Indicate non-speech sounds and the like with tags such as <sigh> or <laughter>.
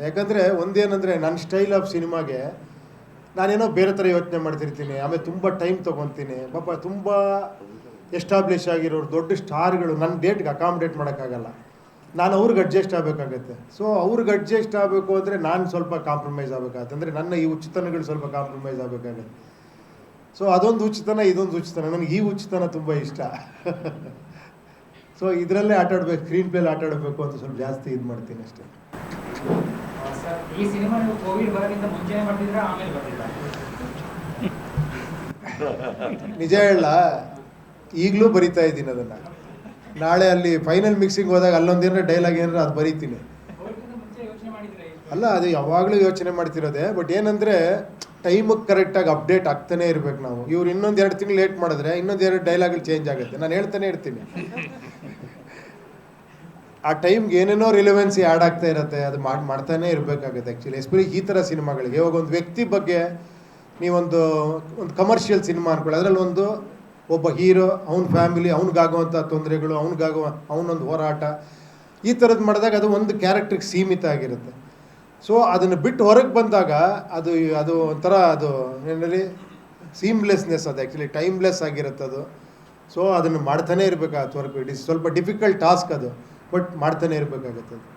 ಯಾಕಂದರೆ ಒಂದೇನಂದರೆ ನನ್ನ style of ಸಿನಿಮಾಗೆ ನಾನೇನೋ ಬೇರೆ ಥರ ಯೋಚನೆ ಮಾಡ್ತಿರ್ತೀನಿ, ಆಮೇಲೆ ತುಂಬ ಟೈಮ್ ತೊಗೊತೀನಿ, ಪಾಪ ತುಂಬ ಎಸ್ಟಾಬ್ಲಿಷ್ ಆಗಿರೋರು, ದೊಡ್ಡ ಸ್ಟಾರ್ಗಳು ನನ್ನ ಡೇಟ್ಗೆ ಅಕಾಮಡೇಟ್ ಮಾಡೋಕ್ಕಾಗಲ್ಲ. ನಾನು ಅವ್ರಿಗೆ ಅಡ್ಜಸ್ಟ್ ಆಗಬೇಕಾಗತ್ತೆ. ಸೊ ಅವ್ರಿಗೆ ಅಡ್ಜಸ್ಟ್ ಆಗಬೇಕು ಅಂದರೆ ನಾನು ಸ್ವಲ್ಪ ಕಾಂಪ್ರಮೈಸ್ ಆಗಬೇಕಾಗತ್ತೆ. ಅಂದರೆ ನನ್ನ ಈ ಉಚಿತನಗಳು ಸ್ವಲ್ಪ ಕಾಂಪ್ರಮೈಸ್ ಆಗಬೇಕಾಗತ್ತೆ. ಸೊ ಅದೊಂದು ಉಚಿತನ, ಇದೊಂದು ಉಚಿತನ. ನನಗೆ ಈ ಉಚಿತನ ತುಂಬ ಇಷ್ಟ. <laughs> ಸೊ ಇದರಲ್ಲೇ ಆಟ ಆಡ್ಬೇಕು ಸ್ಕ್ರೀನ್ ಪ್ಲೇಲಿ ಆಟಾಡಬೇಕು ಅಂತ ಸ್ವಲ್ಪ ಜಾಸ್ತಿ ಇದು ಮಾಡ್ತೀನಿ ಅಷ್ಟೇ. ಸರ್ ಈ ಸಿನಿಮಾ ನೀವು ಕೋವಿಡ್ ಬರೋಕ್ಕಿಂತ ಮುಂಚೆನೆ ಬರ್ತಿದ್ರ ಆಮೇಲೆ ಬರ್ತಿದ್ರ ನಿಜ ಹೇಳ ಈಗಲೂ ಬರಿತಾ ಇದ್ದೀನಿ ಅದನ್ನು. ನಾಳೆ ಅಲ್ಲಿ ಫೈನಲ್ ಮಿಕ್ಸಿಂಗ್ ಹೋದಾಗ ಅಲ್ಲೊಂದೇನಾರ ಡೈಲಾಗ್ ಏನಾರ ಅದು ಬರೀತೀನಿ. ಅಲ್ಲ ಅದು ಯಾವಾಗಲೂ ಯೋಚನೆ ಮಾಡ್ತಿರೋದೆ ಬಟ್ ಏನಂದರೆ ಟೈಮಿಗೆ ಕರೆಕ್ಟಾಗಿ ಅಪ್ಡೇಟ್ ಆಗ್ತಾನೆ ಇರ್ಬೇಕು ನಾವು. ಇವ್ರು ಇನ್ನೊಂದು ಎರಡು ತಿಂಗಳು ಲೇಟ್ ಮಾಡಿದ್ರೆ ಇನ್ನೊಂದು ಎರಡು ಡೈಲಾಗ್ ಚೇಂಜ್ ಆಗುತ್ತೆ. ನಾನು ಹೇಳ್ತಾನೆ ಇರ್ತೀನಿ. ಆ ಟೈಮ್ಗೆ ಏನೇನೋ ರಿಲೆವೆನ್ಸಿ ಆ್ಯಡ್ ಆಗ್ತಾ ಇರುತ್ತೆ, ಅದು ಮಾಡಿ, ಮಾಡ್ತಾನೆ ಇರಬೇಕಾಗುತ್ತೆ ಆ್ಯಕ್ಚುಲಿ ಎಸ್ಪೆಷಲಿ ಈ ಥರ ಸಿನಿಮಾಗಳಿಗೆ. ಇವಾಗ ಒಂದು ವ್ಯಕ್ತಿ ಬಗ್ಗೆ ನೀವೊಂದು, ಒಂದು ಕಮರ್ಷಿಯಲ್ ಸಿನಿಮಾ ಅನ್ಕೊಳ್ಳಿ. ಅದರಲ್ಲಿ ಒಂದು ಒಬ್ಬ ಹೀರೋ ಅವ್ನ ಫ್ಯಾಮಿಲಿ ಅವ್ನಿಗಾಗುವಂಥ ತೊಂದರೆಗಳು, ಅವ್ನಿಗಾಗುವ, ಅವನೊಂದು ಹೋರಾಟ. ಈ ಥರದ್ದು ಮಾಡಿದಾಗ ಅದು ಒಂದು ಕ್ಯಾರೆಕ್ಟ್ರಿಗೆ ಸೀಮಿತ ಆಗಿರುತ್ತೆ. ಸೊ ಅದನ್ನು ಬಿಟ್ಟು ಹೊರಗೆ ಬಂದಾಗ ಅದು ಅದು ಒಂಥರ ಅದು ಏನಲ್ಲಿ ಸೀಮ್ಲೆಸ್ನೆಸ್ ಅದು ಆ್ಯಕ್ಚುಲಿ ಟೈಮ್ಲೆಸ್ ಆಗಿರುತ್ತೆ ಅದು. ಸೊ ಅದನ್ನು ಮಾಡ್ತಾನೆ ಇರಬೇಕಾಗತ್ತೆ ವರ್ಕ್ ಇಟ್ ಇಸ್ ಸ್ವಲ್ಪ ಡಿಫಿಕಲ್ಟ್ ಟಾಸ್ಕ್ ಅದು. ಬಟ್ ಮಾಡ್ತಾನೆ ಇರಬೇಕಾಗತ್ತೆ